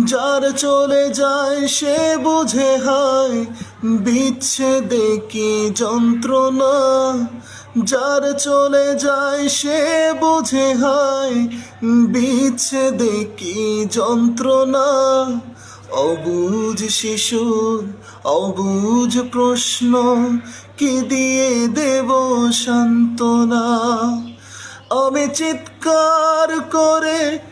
যার চলে যায় সে বুঝে, হয়, বিচ্ছেদে কি যন্ত্রণা? যার চলে যায় সে বুঝে, হয়, বিচ্ছেদে কি যন্ত্রণা? অবুঝ শিশুর অবুঝ প্রশ্ন, কি দিয়ে দেব সান্ত্বনা? আমি চিৎকার করে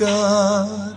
ধিক্কার